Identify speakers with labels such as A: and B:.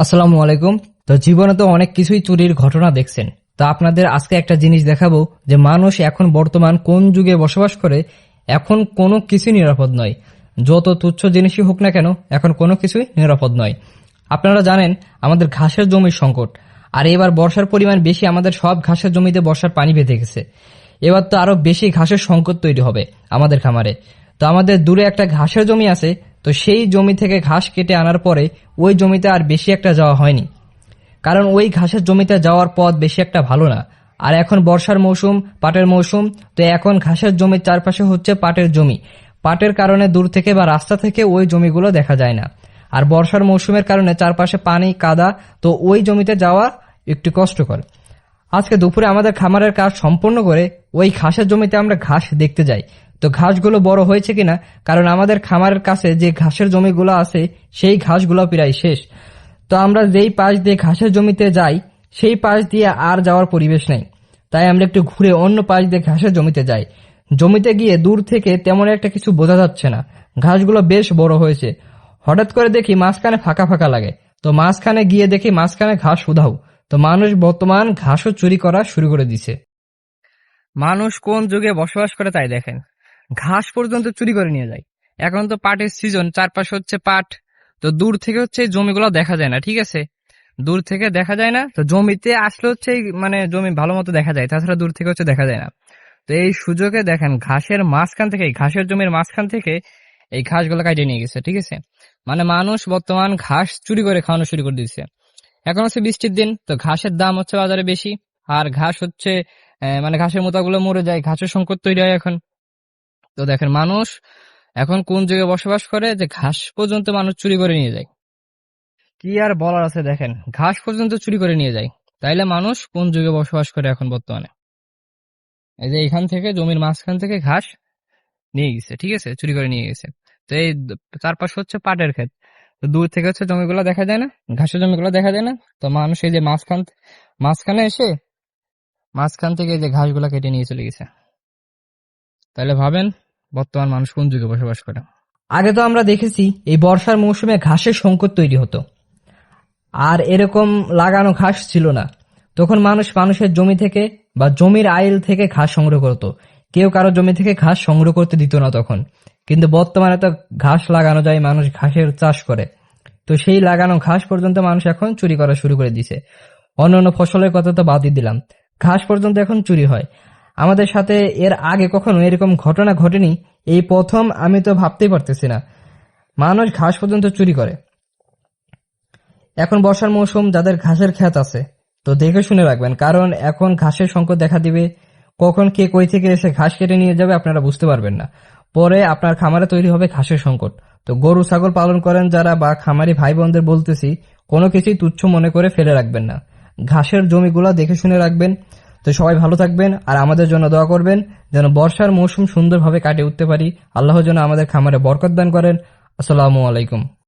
A: আসসালামু আলাইকুম। তো জীবনে তো অনেক কিছুই চুরির ঘটনা দেখছেন। তো আপনাদের আজকে একটা জিনিস দেখাবো যে মানুষ এখন বর্তমান কোন যুগে বসবাস করে, এখন কোনো কিছুই নিরাপদ নয়। যত তুচ্ছ জিনিসই হোক না কেন, এখন কোনো কিছুই নিরাপদ নয়। আপনারা জানেন, আমাদের ঘাসের জমির সংকট। আর এবার বর্ষার পরিমাণ বেশি, আমাদের সব ঘাসের জমিতে বর্ষার পানি বেঁধে গেছে। এবার তো আরও বেশি ঘাসের সংকট তৈরি হবে আমাদের খামারে। তো আমাদের দূরে একটা ঘাসের জমি আছে তো সেই জমি থেকে ঘাস কেটে আনার পরে ওই জমিতে আর বেশি একটা যাওয়া হয়নি। কারণ ওই ঘাসের জমিতে যাওয়ার পথ বেশি একটা ভালো না। আর এখন বর্ষার মৌসুম, পাটের মৌসুম, তো এখন ঘাসের জমির চারপাশে হচ্ছে পাটের জমি। পাটের কারণে দূর থেকে বা রাস্তা থেকে ওই জমিগুলো দেখা যায় না। আর বর্ষার মৌসুমের কারণে চারপাশে পানি, কাদা, তো ওই জমিতে যাওয়া একটু কষ্টকর। আজকে দুপুরে আমাদের খামারের কাজ সম্পূর্ণ করে ওই ঘাসের জমিতে আমরা ঘাস দেখতে যাই। তো ঘাসগুলো বড় হয়েছে কিনা? কারণ আমাদের খামারের কাছে যে ঘাসের জমিগুলো আছে, সেই ঘাসগুলো প্রায় শেষ। তো আমরা যেই পাশ দিয়ে ঘাসের জমিতে যাই, সেই পাশ দিয়ে আর যাওয়ার পরিবেশ নেই। তাই আমরা একটু ঘুরে অন্য পাশ দিয়ে ঘাসের জমিতে যাই। জমিতে গিয়ে দূর থেকে তেমন একটা কিছু বোঝা যাচ্ছে না। ঘাসগুলো বেশ বড় হয়েছে। হঠাৎ করে দেখি মাঝখানে ফাঁকা ফাঁকা লাগে। তো মাঝখানে গিয়ে দেখি মাঝখানে ঘাস উধাও। তো মানুষ বর্তমান ঘাসও চুরি করা শুরু করে দিছে। মানুষ কোন যুগে বসবাস করে তাই দেখেন। ঘাস পর্যন্ত চুরি করে নিয়ে যায়। এখন তো পাটের সিজন চারপাশে হচ্ছে পাট। তো দূর থেকে হচ্ছে এই জমিগুলো দেখা যায় না, ঠিক আছে? দূর থেকে দেখা যায় না, তো জমিতে আসলে হচ্ছে মানে জমি ভালো মতো দেখা যায়, তাছাড়া দূর থেকে হচ্ছে দেখা যায় না। তো এই সুযোগে দেখেন, ঘাসের মাঝখান থেকে, ঘাসের জমির মাঝখান থেকে এই ঘাসগুলো কাটিয়ে নিয়ে গেছে, ঠিক আছে? মানে মানুষ বর্তমান ঘাস চুরি করে খাওয়ানো শুরু করে দিচ্ছে এখন হচ্ছে বৃষ্টির দিন, তো ঘাসের দাম হচ্ছে বাজারে বেশি, আর ঘাস হচ্ছে মানে ঘাসের মোতাগুলো মরে যায়, ঘাসের সংকট তৈরি হয় এখন। তো দেখেন, মানুষ এখন কোন যুগে বসবাস করে? যে ঘাস পর্যন্ত মানুষ চুরি করে নিয়ে যায়। কি আর বলার আছে দেখেন, ঘাস পর্যন্ত চুরি করে নিয়ে যায়। তাইলে মানুষ কোন যুগে বসবাস করে এখন বর্তমানে? এই যে এখান থেকে, জমির মাঝখান থেকে ঘাস নিয়ে গেছে, ঠিক আছে? চুরি করে নিয়ে গেছে। তো এই চারপাশে হচ্ছে পাটের ক্ষেত। তো দূর থেকে হচ্ছে জমিগুলো দেখা যায় না? ঘাসের জমিগুলো দেখা যায় না? তো মানুষ এই যে মাঝখান, মাঝখানে এসে মাঝখান থেকে যে ঘাসগুলো কেটে নিয়ে চলে গেছে। তাহলে ভাবেন, বর্তমান মানুষ কোন যুগে বসবাস করে? আগে তো আমরা দেখেছি, এই বর্ষার মৌসুমে ঘাসের সংকট তৈরি হতো। আর এরকম লাগানো ঘাস ছিল না। তখন মানুষ মানুষের জমি থেকে বা জমির আইল থেকে ঘাস সংগ্রহ করত। কেউ কারও জমি থেকে ঘাস সংগ্রহ করতে দিত না তখন। কিন্তু বর্তমানে তো ঘাস লাগানো যায়, মানুষ ঘাসের চাষ করে। তো সেই লাগানো ঘাস পর্যন্ত মানুষ এখন চুরি করা শুরু করে দিছে। অন্যান্য ফসলের কথা তো বাদই দিলাম। ঘাস পর্যন্ত এখন চুরি হয়। আমাদের সাথে এর আগে কখনো এরকম ঘটনা ঘটেনি, এই প্রথম আমি তো ভাবতেই পারতেছি না। মানুষ ঘাস পর্যন্ত চুরি করে। এখন বর্ষার মৌসুম, যাদের ঘাসের ক্ষেত আছে, তো দেখে শুনে রাখবেন, কারণ এখন ঘাসের সংকট দেখা দিবে। কখন কে কই থেকে এসে ঘাস কেটে নিয়ে যাবে আপনারা বুঝতে পারবেন না। পরে আপনার খামারে তৈরি হবে ঘাসের সংকট। তো গরু, ছাগল পালন করেন যারা বা খামারি ভাই বোনদের বলতেছি, কোনো কিছুই তুচ্ছ মনে করে ফেলে রাখবেন না। ঘাসের জমিগুলো দেখে শুনে রাখবেন। তো সবাই ভালো থাকবেন আর আমাদের জন্য দোয়া করবেন যেন বর্ষার মৌসুম সুন্দরভাবে কাটিয়ে উঠতে পারি। আল্লাহ যেন আমাদের খামারে বরকত দান করেন। আসসালামু আলাইকুম।